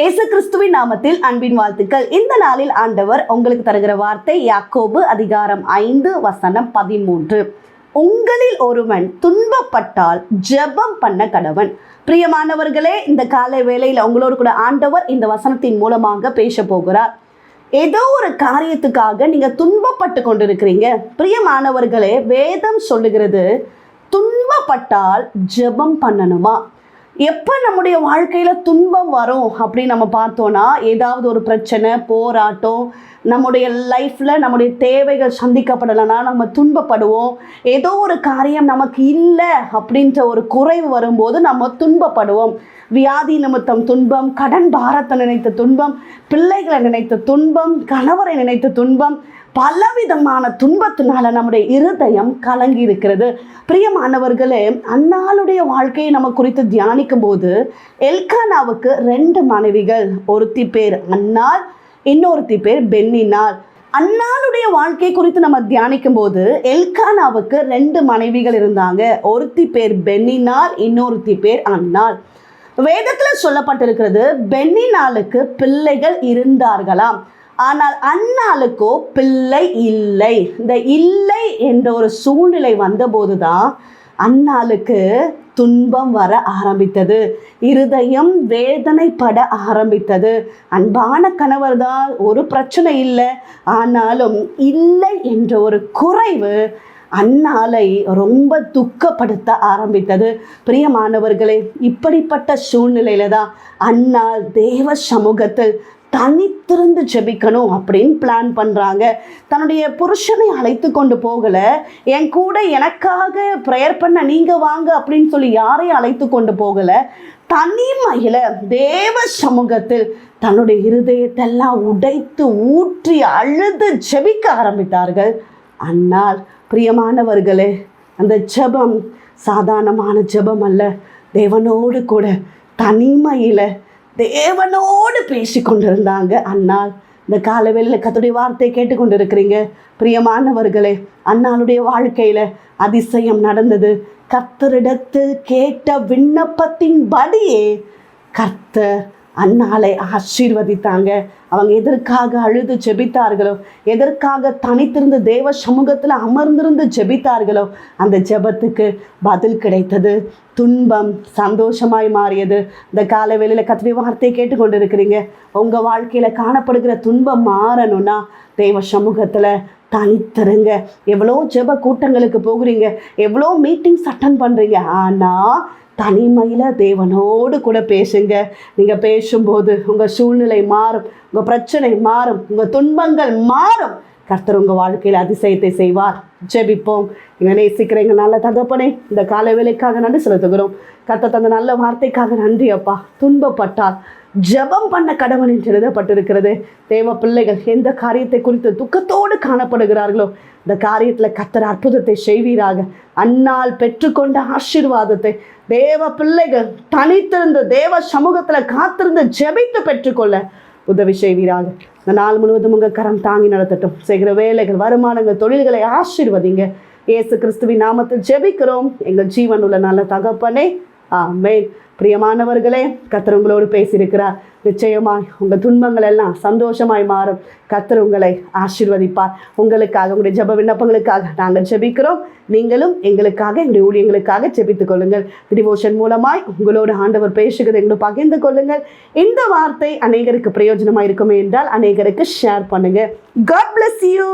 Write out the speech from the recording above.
இயேசு கிறிஸ்துவின் நாமத்தில் அன்பின் வாழ்த்துக்கள். இந்த நாளில் ஆண்டவர் உங்களுக்கு தருகிற வார்த்தை யாக்கோபு அதிகாரம் ஐந்து வசனம் பதிமூன்று. உங்களில் ஒருவன் துன்பப்பட்டால் ஜெபம் பண்ண கடவன். பிரியமானவர்களே இந்த காலை வேளையில் உங்களோடு கூட ஆண்டவர் இந்த வசனத்தின் மூலமாக பேச போகிறார். ஏதோ ஒரு காரியத்துக்காக நீங்க துன்பப்பட்டு கொண்டிருக்கிறீங்க. பிரியமானவர்களே வேதம் சொல்லுகிறது துன்பப்பட்டால் ஜெபம் பண்ணணுமா? எப்போ நம்முடைய வாழ்க்கையில் துன்பம் வரும் அப்படின்னு நம்ம பார்த்தோன்னா ஏதாவது ஒரு பிரச்சனை போராட்டம் நம்முடைய லைஃப்பில் நம்முடைய தேவைகள் சந்திக்கப்படலைன்னா நம்ம துன்பப்படுவோம். ஏதோ ஒரு காரியம் நமக்கு இல்லை அப்படின்ற ஒரு குறைவு வரும்போது நம்ம துன்பப்படுவோம். வியாதி நிமித்தம் துன்பம் கடன் பாரத்தை நினைத்த துன்பம் பிள்ளைகளை நினைத்த துன்பம் கணவரை நினைத்த துன்பம் பலவிதமான துன்பத்தினால நம்முடைய இருதயம் கலங்கி இருக்கிறது பிரியமானவர்களே அன்னாளுடைய வாழ்க்கையை நம்ம குறித்து தியானிக்கும் போது எல்கானாவுக்கு ரெண்டு மனைவிகள் ஒருத்தி பேர் அன்னாள் இன்னொருத்தி பேர் பென்னினாள் அன்னாளுடைய வாழ்க்கை குறித்து நம்ம தியானிக்கும் போது எல்கானாவுக்கு ரெண்டு மனைவிகள் இருந்தாங்க. ஒருத்தி பேர் பென்னினால் இன்னொருத்தி பேர் அன்னாள். வேதத்தில் சொல்லப்பட்டிருக்கிறது பென்னினாளுக்கு பிள்ளைகள் இருந்தார்களாம். ஆனால் அண்ணாளுக்கோ பிள்ளை இல்லை. இந்த இல்லை என்ற ஒரு சூழ்நிலை வந்தபோது தான் அண்ணாளுக்கு துன்பம் வர ஆரம்பித்தது. இருதயம் வேதனைப்பட ஆரம்பித்தது. அன்பான கணவர் தான் ஒரு பிரச்சனை இல்லை. ஆனாலும் இல்லை என்ற ஒரு குறைவு அன்னாலை ரொம்ப துக்கப்படுத்த ஆரம்பித்தது. பிரியமானவர்களே இப்படிப்பட்ட சூழ்நிலையில தான் அன்னாள் தேவ சமூகத்தில் தனித்திருந்து ஜெபிக்கணும் அப்படின்னு பிளான் பண்ணுறாங்க தன்னுடைய புருஷனை அழைத்து கொண்டு போகலை. என் கூட எனக்காக ப்ரேயர் பண்ண நீங்கள் வாங்க அப்படின்னு சொல்லி யாரையும் அழைத்து கொண்டு போகலை. தனிமையில் தேவ சமூகத்தில் தன்னுடைய இருதயத்தெல்லாம் உடைத்து ஊற்றி அழுது ஜெபிக்க ஆரம்பித்தார்கள். அன்னால் பிரியமானவர்களே அந்த ஜெபம் சாதாரணமான ஜெபம் அல்ல. தேவனோடு கூட தனிமையில் தேவனோடு பேசி கொண்டிருந்தாங்க அன்னால் இந்த காலவெளியில் கத்துடைய வார்த்தையை கேட்டுக்கொண்டு இருக்கிறீங்க பிரியமானவர்களே அன்னாளுடைய வாழ்க்கையில் அதிசயம் நடந்தது. கர்த்தரிடத்தில் கேட்ட விண்ணப்பத்தின் படியே கர்த்தர் அன்னாலை ஆசீர்வதித்தாங்க. அவங்க எதற்காக அழுது ஜெபித்தார்களோ எதற்காக தனித்திருந்து தேவ சமூகத்தில் அமர்ந்திருந்து ஜெபித்தார்களோ அந்த ஜெபத்துக்கு பதில் கிடைத்தது. துன்பம் சந்தோஷமாய் மாறியது. இந்த காலவேளையில் கத்திரி வார்த்தையை கேட்டுக்கொண்டு இருக்கிறீங்க உங்கள் வாழ்க்கையில் காணப்படுகிற துன்பம் மாறணும்னா தேவ சமூகத்தில் தனித்தருங்க. எவ்வளோ ஜெப கூட்டங்களுக்கு போகிறீங்க. எவ்வளோ மீட்டிங்ஸ் அட்டன் பண்ணுறீங்க ஆனால் தனிமையில் தேவனோடு கூட பேசுங்க. நீங்கள் பேசும்போது உங்கள் சூழ்நிலை மாறும் உங்கள் பிரச்சனை மாறும் உங்கள் துன்பங்கள் மாறும். கர்த்தர் உங்கள் வாழ்க்கையில் அதிசயத்தை செய்வார். ஜெபிப்போம். எங்களை நேசிக்கிற எங்கள் நல்ல தகப்பனே இந்த காலை வேலைக்காக நன்றி செலுத்துகிறோம். கர்த்தர் தந்த நல்ல வார்த்தைக்காக நன்றி அப்பா. துன்பப்பட்டால் ஜெபம் பண்ண கடவுள் என்று எழுதப்பட்டிருக்கிறது தேவ பிள்ளைகள் எந்த காரியத்தை குறித்து துக்கத்தோடு காணப்படுகிறார்களோ இந்த காரியத்தில் கத்தர் அற்புதத்தை செய்வீராக. அன்னால் பெற்றுக்கொண்ட ஆசீர்வாதத்தை தேவ பிள்ளைகள் தனித்திருந்த தேவ சமூகத்தில் காத்திருந்து ஜெபித்து பெற்றுக்கொள்ள உதவி செய்வீராக. இந்த நாள் முழுவதும் உங்கள் கரம் தாங்கி நடத்தட்டும். செய்கிற வேலைகள் வருமானங்கள் தொழில்களை ஆசீர்வதிங்க. இயேசு கிறிஸ்துவின் நாமத்தில் ஜெபிக்கிறோம். எங்கள் ஜீவன் உள்ள நல்ல தகப்பனே ஆமேன். பிரியமானவர்களே கத்தர் உங்களோடு பேசியிருக்கிறார். நிச்சயமாய் உங்கள் துன்பங்கள் எல்லாம் சந்தோஷமாய் மாறும். கத்தர் உங்களை ஆசீர்வதிப்பார். உங்களுக்காக உங்களுடைய ஜப விண்ணப்பங்களுக்காக நாங்கள் ஜெபிக்கிறோம். நீங்களும் எங்களுக்காக எங்களுடைய ஊழியங்களுக்காக ஜெபித்துக் கொள்ளுங்கள். டிவோஷன் மூலமாய் உங்களோடு ஆண்டவர் பேசுகிறது எங்களோட பகிர்ந்து கொள்ளுங்கள். இந்த வார்த்தை அநேகருக்கு பிரயோஜனமாக இருக்குமே என்றால் அநேகருக்கு ஷேர் பண்ணுங்கள் காட் பிளஸ் யூ